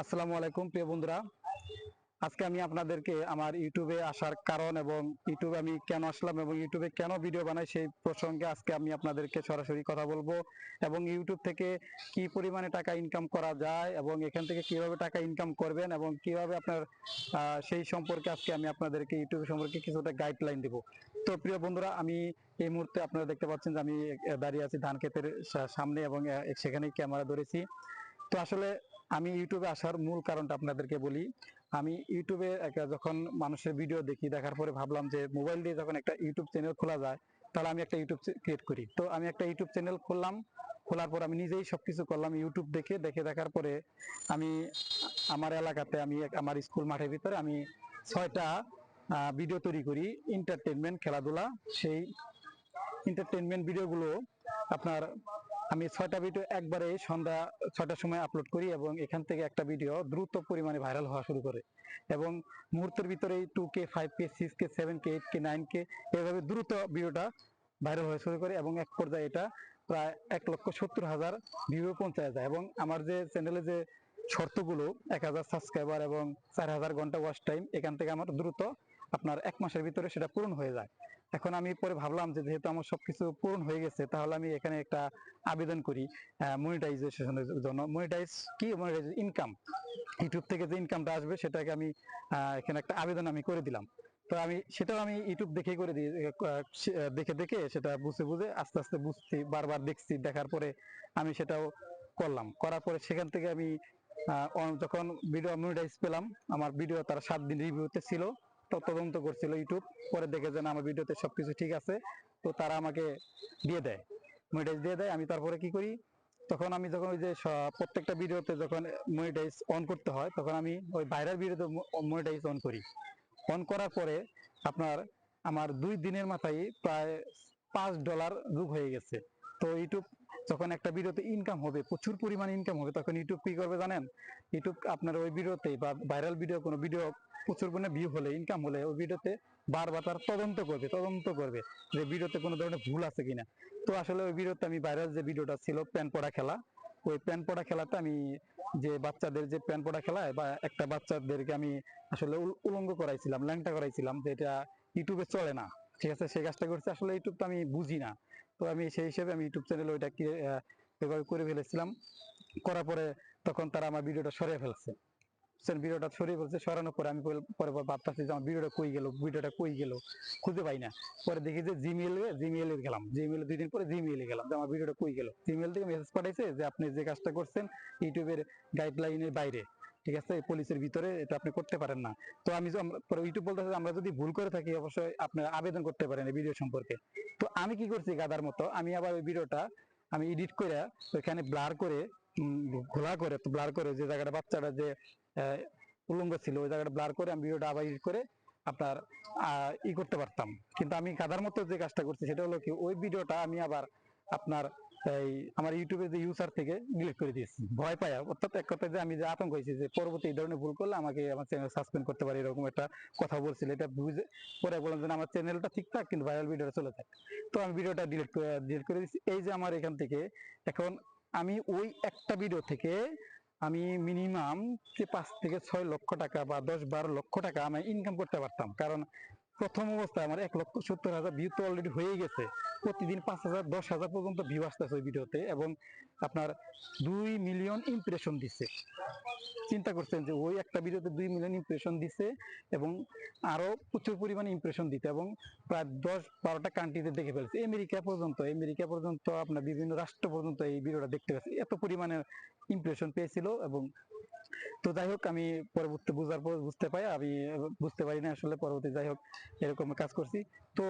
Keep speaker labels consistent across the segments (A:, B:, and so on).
A: আসসালামু আলাইকুম, প্রিয় বন্ধুরা। আজকে আমি আপনাদেরকে আমার ইউটিউবে আসার কারণ এবং ইউটিউবে আমি কেন আসলাম এবং ইউটিউবে কেন ভিডিও বানাই সেই প্রসঙ্গে আজকে আমি আপনাদেরকে সরাসরি কথা বলব এবং ইউটিউব থেকে কি পরিমাণে টাকা ইনকাম করা যায় এবং এখান থেকে কীভাবে টাকা ইনকাম করবেন এবং কীভাবে আপনার সেই সম্পর্কে আজকে আমি আপনাদেরকে ইউটিউব সম্পর্কে কিছুটা গাইডলাইন দেব। তো প্রিয় বন্ধুরা, আমি এই মুহূর্তে আপনারা দেখতে পাচ্ছেন যে আমি দাঁড়িয়ে আছি ধান ক্ষেতের সামনে এবং সেখানেই ক্যামেরা ধরেছি। তো আসলে আমি ইউটিউবে আসার মূল কারণটা আপনাদেরকে বলি। আমি ইউটিউবে একটা যখন মানুষের ভিডিও দেখি, দেখার পরে ভাবলাম যে মোবাইল দিয়ে যখন একটা ইউটিউব চ্যানেল খোলা যায়, তাহলে আমি একটা ইউটিউব ক্রিয়েট করি। তো আমি একটা ইউটিউব চ্যানেল খুললাম, খোলার পর আমি নিজেই সবকিছু করলাম ইউটিউব দেখে দেখে দেখার পরে আমি আমার এলাকাতে আমি আমার স্কুল মাঠের ভিতরে আমি ছয়টা ভিডিও তৈরি করি। এন্টারটেনমেন্ট খেলাধুলা, সেই এন্টারটেনমেন্ট ভিডিওগুলো আপনার আমি ছয়টা ভিডিও একবারে সন্ধ্যা ছয়টার সময় আপলোড করি এবং এখান থেকে একটা ভিডিও দ্রুত পরিমাণে ভাইরাল হওয়া শুরু করে। এবং মুহূর্তের ভিতরে two K five K six K seven K eight K nine K এভাবে দ্রুত ভিডিওটা ভাইরাল হওয়া শুরু করে এবং এক পর্যায়ে এটা প্রায় এক লক্ষ সত্তর হাজার ভিউ পৌঁছায় যায়। এবং আমার যে চ্যানেলে যে শর্তগুলো, এক হাজার সাবস্ক্রাইবার এবং চার হাজার ঘণ্টা ওয়াচ টাইম এখান থেকে আমার দ্রুত আপনার এক মাসের ভিতরে সেটা পূরণ হয়ে যায়। এখন আমি পরে ভাবলাম যে যেহেতু আমার সবকিছু পূরণ হয়ে গেছে তাহলে আমি এখানে একটা আবেদন করি মনিটাইজেশনের জন্য। মনিটাইজ কি? মনিটাইজ ইনকাম ইউটিউব থেকে যে ইনকামটা আসবে সেটাকে আমি এখানে একটা আবেদন আমি করে দিলাম। তো আমি সেটাও আমি ইউটিউব দেখে করে আহ, দেখে দেখে সেটা বুঝে বুঝে আস্তে আস্তে বুঝছি বারবার দেখছি দেখার পরে আমি সেটাও করলাম। করার পরে সেখান থেকে আমি যখন ভিডিও মনিটাইজ পেলাম আমার ভিডিও তার সাত দিন রিভিউতে ছিল। তদন্ত করছিল ইউটিউব। পরে দেখে যে না, আমার ভিডিওতে সবকিছু ঠিক আছে। তো তারা আমাকে দিয়ে দেয়। মনিটাইজ দিয়ে দেয়। আমি তারপরে কি করি? তখন আমি যখন ওই যে প্রত্যেকটা ভিডিওতে যখন মনিটাইজ অন করতে হয়, তখন আমি ওই ভাইরাল ভিডিওতে মনিটাইজ অন করি। অন করার পরে আপনার, আমার দুই দিনের মাথায় প্রায় পাঁচ ডলার যোগ হয়ে গেছে। তো ইউটিউব যখন একটা ভিডিওতে ইনকাম হবে, প্রচুর পরিমাণে ইনকাম হবে। তখন ইউটিউব কি করবে জানেন? ইউটিউব আপনার ওই ভিডিওতে বা ভাইরাল ভিডিও কোনো ভিডিও প্রচুর পরিমাণে ভিউ হলে ইনকাম হলে ওই ভিডিওতে বারবার তার তদন্ত করবে তদন্ত করবে যে ভিডিওতে কোনো ধরনের ভুল আছে কিনা। তো আসলে ওই ভিডিওতে আমি ভাইরাল যে ভিডিওটা ছিল, প্যান পড়া খেলা, ওই প্যান পড়া খেলাটা আমি যে বাচ্চাদের যে প্যান পড়া খেলায় বা একটা বাচ্চাদেরকে আমি আসলে উলঙ্গ করাইছিলাম, ল্যাংটা করাইছিলাম যে এটা ইউটিউবে চলে না। ঠিক আছে সেই কাজটা করছি। আসলে ইউটিউব তো আমি বুঝি না। তো আমি সেই হিসেবে আমি ইউটিউব চ্যানেল ওইটাকে এভাবে করে ফেলেছিলাম। করার পরে তখন তারা আমার ভিডিওটা সরিয়ে ফেলছে। ভিডিওটা সরিয়ে ফেলছে, সরানোর পরে আমি পরে- পরে ভাবতেছি যে আমার ভিডিওটা কই গেল, ভিডিওটা কই গেল? খুঁজে পাই না। পরে দেখি যে জিমেল জিমেল এ গেলাম। জিমেল দুই দিন পরে জিমেল গেলাম যে আমার ভিডিওটা কই গেল। জিমেল থেকে মেসেজ পাঠাইছে যে আপনি যে কাজটা করছেন, ইউটিউবের গাইডলাইনের বাইরে। ঠিক আছে পুলিশের ভিতরে এটা আপনি করতে পারেন না। তো আমি পরে ইউটিউব বলতেছে আমরা যদি ভুল করে থাকি, অবশ্যই আপনি আবেদন করতে পারেন এই ভিডিও সম্পর্কে। তো আমি কি করছি গাদার মতো, আমি আবার ওই ভিডিওটা আমি এডিট করে ওইখানে ব্লার করে ঘোলা করে ব্লার করে যে জায়গাটা বাচ্চাটা যে উলঙ্গ ছিল, ওই জায়গাটা ব্লার করে আমি ভিডিওটা আবার এডিট করে আপনার ই করতে পারতাম। কিন্তু আমি গাদার মতো যে কাজটা করছি, সেটা হলো কি, ওই ভিডিওটা আমি আবার আপনার এই আমার ইউটিউবে যে ইউজার থেকে ডিলিট করে দিয়েছি। ভয় পায় অর্থাৎ এক কথায় যে আমি যে আতঙ্ক হয়েছি যে পরবর্তী এই ধরনের ভুল করলে আমাকে আমার চ্যানেল সাসপেন্ড করতে পারে, এরকম একটা কথা বলছিল। এটা বুঝে পরে বললাম যে আমার চ্যানেলটা ঠিকঠাক কিন্তু ভাইরাল ভিডিওটা চলে থাকে। তো আমি ভিডিওটা ডিলিট করে ডিলিট করে দিচ্ছি এই যে আমার এখান থেকে এখন আমি ওই একটা ভিডিও থেকে আমি মিনিমাম যে পাঁচ থেকে ছয় লক্ষ টাকা বা দশ বারো লক্ষ টাকা আমি ইনকাম করতে পারতাম। কারণ প্রথম অবস্থায় আমার এক লক্ষ সত্তর হাজার ভিউ তো অলরেডি হয়ে গেছে। প্রতিদিন পাঁচ হাজার, দশ হাজার পর্যন্ত ভিউ আসতেছে ওই ভিডিওতে এবং আপনার দুই মিলিয়ন ইমপ্রেশন দিচ্ছে চিন্তা করছেন যে ওই একটা ভিডিওতে দুই মিলিয়ন ইমপ্রেশন দিছে এবং আরও প্রচুর পরিমাণে ইমপ্রেশন দিতে এবং প্রায় দশ বারোটা কান্ট্রিতে দেখে ফেলছে। আমেরিকা পর্যন্ত আমেরিকা পর্যন্ত আপনার বিভিন্ন রাষ্ট্র পর্যন্ত এই ভিডিওটা দেখতে পাচ্ছে। এত পরিমাণে ইমপ্রেশন পেয়েছিল এবং তো যাই হোক, আমি পরবর্তী বুঝার পর বুঝতে পাই, আমি বুঝতে পারি না আসলে পরবর্তী যাই হোক, এরকম কাজ করছি। তো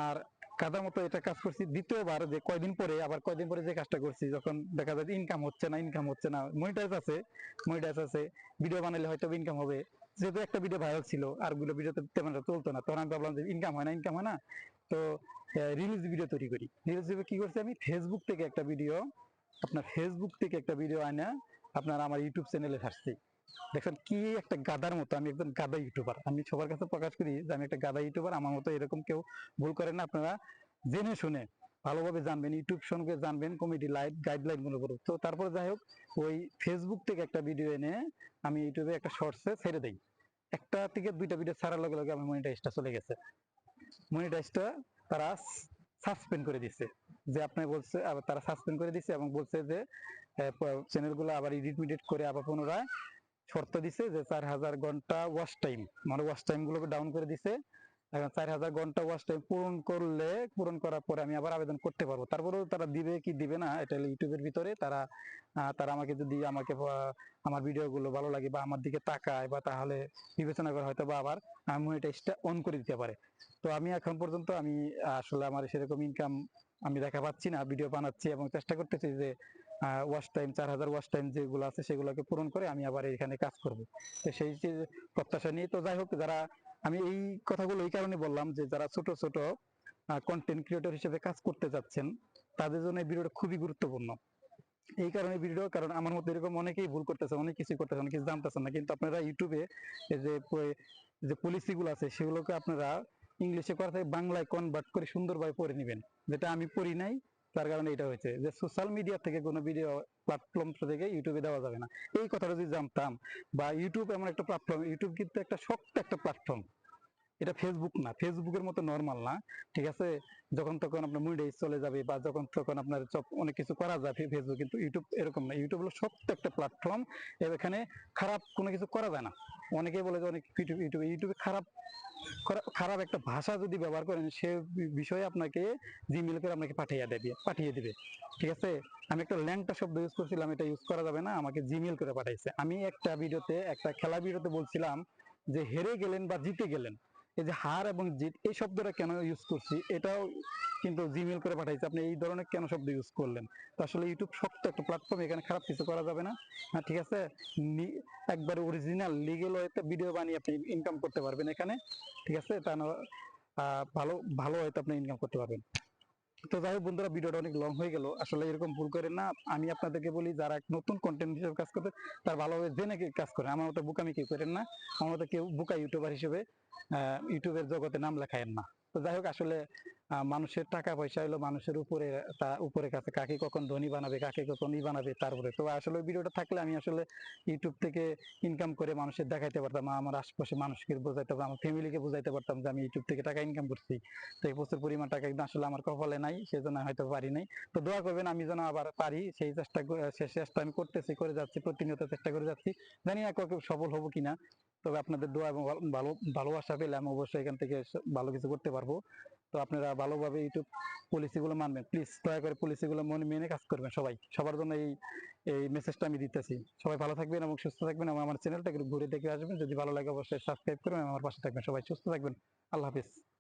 A: আর কাদার মতো এটা কাজ করছি। দ্বিতীয়বার যে কয়দিন পরে, আবার কয়দিন পরে যে কাজটা করছি, যখন দেখা যায় ইনকাম হচ্ছে না ইনকাম হচ্ছে না মনিটাইজ আছে মনিটাইজ আছে ভিডিও বানালে হয়তো ইনকাম হবে। যেহেতু একটা ভিডিও ভাইরাল ছিল, আরগুলো ভিডিওতে তেমন চলতো না, তখন আমি ভাবলাম যে ইনকাম হয় না ইনকাম হয় না। তো রিলিজ ভিডিও তৈরি করি। রিলিজ ভিডিও কি করছি আমি? ফেসবুক থেকে একটা ভিডিও আপনার ফেসবুক থেকে একটা ভিডিও আনা আপনার আমার ইউটিউব চ্যানেলে ছাড়ছি দেখেন কি একটা গাদার মতো, আমি একজন গাদা ইউটিউবার। আমি সবার কাছে প্রকাশ করি যে আমি একটা গাদা ইউটিউবার, আমার মতো এরকম কেউ ভুল করেন না, আপনারা জেনে শুনে, ভালোভাবে জানবেন, ইউটিউব সম্পর্কে জানবেন কমিটি লাইট গাইডলাইনগুলো করুন তো তারপরে যাই হোক, ওই ফেসবুক থেকে একটা ভিডিও এনে আমি ইউটিউবে একটা শর্টসে ছেড়ে দিই। একটা থেকে দুইটা ভিডিও ছাড়ার লগে লগে আমার মনিটাইজটা চলে গেছে। মনিটাইজটা তারা সাসপেন্ড করে দিছে। যে আপনি বলছে তারা সাসপেন্ড করে দিছে এবং বলছে যে চ্যানেলগুলো আবার এডিট মিডিট করে আবার পুনরায় শর্ত দিছে যে চার হাজার ঘণ্টা ওয়াচ টাইম মানে ওয়াচ টাইম গুলোকে ডাউন করে দিছে। এখন চার হাজার ঘণ্টা ওয়াচ টাইম পূরণ করলে, পূরণ করার পরে আমি আবার আবেদন করতে পারব। তারপরেও তারা দিবে কি দিবে না, এটা ইউটিউবের ভিতরে তারা তারা আমাকে যদি আমাকে আমার ভিডিও গুলো ভালো লাগে বা আমার দিকে তাকায় বা তাহলে বিবেচনা করে হয়তো বা আবার মনিটাইজটা অন করে দিতে পারে। তো আমি এখন পর্যন্ত আমি, আসলে আমার সেরকম ইনকাম আমি দেখা পাচ্ছি না ভিডিও বানাচ্ছি এবং চেষ্টা করতেছি যে ওয়াচ টাইম চার হাজার ওয়াচ টাইম যেগুলো আছে সেগুলোকে পূরণ করে আমি আবার এখানে কাজ করব। তো সেই যে প্রত্যাশা নিয়ে, তো যাই হোক, যারা, আমি এই কথাগুলো এই কারণে বললাম যে যারা ছোট ছোট কন্টেন্ট ক্রিয়েটর হিসেবে কাজ করতে যাচ্ছেন তাদের জন্য এই ভিডিওটা খুবই গুরুত্বপূর্ণ। এই কারণে ভিডিও কারণ আমার মধ্যে এরকম অনেকেই ভুল করতেছে, অনেক কিছু করতেছে, অনেক কিছু জানতেছেন না, কিন্তু আপনারা ইউটিউবে যে যে পলিসি গুলো আছে, সেগুলোকে আপনারা ইংলিশে করা থেকে বাংলায় কনভার্ট করে সুন্দরভাবে পড়ে নেবেন, যেটা আমি পড়ি নাই তার কারণে এটা হয়েছে। যে সোশ্যাল মিডিয়া থেকে কোনো ভিডিও প্ল্যাটফর্ম থেকে ইউটিউবে দেওয়া যাবে না। এই কথাটা যদি জানতাম, বা ইউটিউব এমন একটা প্ল্যাটফর্ম ইউটিউব কিন্তু একটা শক্ত একটা প্ল্যাটফর্ম এটা ফেসবুক না ফেসবুকের মতো নর্মাল না, ঠিক আছে? যখন তখন আপনার মুডে চলে যাবে, বা যখন তখন আপনার অনেক কিছু করা যাবে ফেসবুক কিন্তু ইউটিউব এরকম না। ইউটিউব হলো শক্ত একটা প্ল্যাটফর্ম এখানে খারাপ কোনো কিছু করা যায় না। অনেকেই বলে যে অনেক ইউটিউব ইউটিউবে ইউটিউবে খারাপ খারাপ- একটা ভাষা যদি ব্যবহার করেন, সে বিষয়ে আপনাকে জিমেল করে আপনাকে পাঠিয়ে দেবে পাঠিয়ে দিবে। ঠিক আছে? আমি একটা ল্যাংটা শব্দ ইউজ করছিলাম, এটা ইউজ করা যাবে না, আমাকে জিমেল করে পাঠাইছে। আমি একটা ভিডিওতে, একটা খেলা ভিডিওতে বলছিলাম যে হেরে গেলেন বা জিতে গেলেন। এই যে হার এবং জিত, এই শব্দটা কেন ইউজ করছি, এটাও কিন্তু জিমেল করে পাঠাইছে। আপনি এই ধরনের কেন শব্দ ইউজ করলেন? তো আসলে ইউটিউব শক্ত একটা প্ল্যাটফর্ম এখানে খারাপ কিছু করা যাবে না। হ্যাঁ ঠিক আছে? একবার অরিজিনাল লিগেল হয়তো ভিডিও বানিয়ে আপনি ইনকাম করতে পারবেন এখানে। ঠিক আছে? তা ভালো ভালো হয়তো আপনি ইনকাম করতে পারবেন। তো যাই হোক বন্ধুরা, ভিডিওটা অনেক লং হয়ে গেল। আসলে এরকম ভুল করে না, আমি আপনাদেরকে বলি, যারা নতুন কন্টেন্ট হিসেবে কাজ করতে, তার ভালোভাবে জেনে কাজ করে। আমার মতো বুকামি কেউ করেন না। আমার মতো কেউ বুকা ইউটিউবার হিসেবে ইউটিউবের জগতে নাম লেখায়েন না। তো যাই হোক, আসলে মানুষের টাকা পয়সা হলো মানুষের উপরে, তা উপরে কাছে। কাকে কখন ধনী বানাবে, কাকে কখন ই বানাবে তারপরে তো আসলে ওই ভিডিওটা থাকলে আমি আসলে ইউটিউব থেকে ইনকাম করে মানুষের দেখাইতে পারতাম আমার আশেপাশে মানুষকে বোঝাইতে পারতাম, আমার ফ্যামিলিকে বোঝাইতে পারতাম যে আমি ইউটিউব থেকে টাকা ইনকাম করছি। তো এই প্রচুর পরিমাণ টাকা কিন্তু আসলে আমার কপালে নাই, সেজন্য হয়তো পারি নাই। তো দোয়া করবেন আমি যেন আবার পারি, সেই চেষ্টা সেই চেষ্টা আমি করতেছি, করে যাচ্ছি, প্রতিনিয়ত চেষ্টা করে যাচ্ছি। জানি না সফল হব কিনা। তবে আপনাদের দোয়া এবং ভালো- ভালো, ভালোবাসা পেলে আমি অবশ্যই এখান থেকে ভালো কিছু করতে পারব। তো আপনারা ভালোভাবে ইউটিউব পলিসি গুলো মানবেন। প্লিজ দয়া করে পলিসি গুলো মনে, মেনে কাজ করবেন সবাই। সবার জন্য এই এই মেসেজটা আমি দিতেছি। সবাই ভালো থাকবেন এবং সুস্থ থাকবেন এবং আমার একটু ঘুরে দেখে আসবেন। যদি ভালো লাগে অবশ্যই সাবস্ক্রাইব করবেন আমার পাশে থাকবেন। সবাই সুস্থ থাকবেন। আল্লাহ হাফিজ।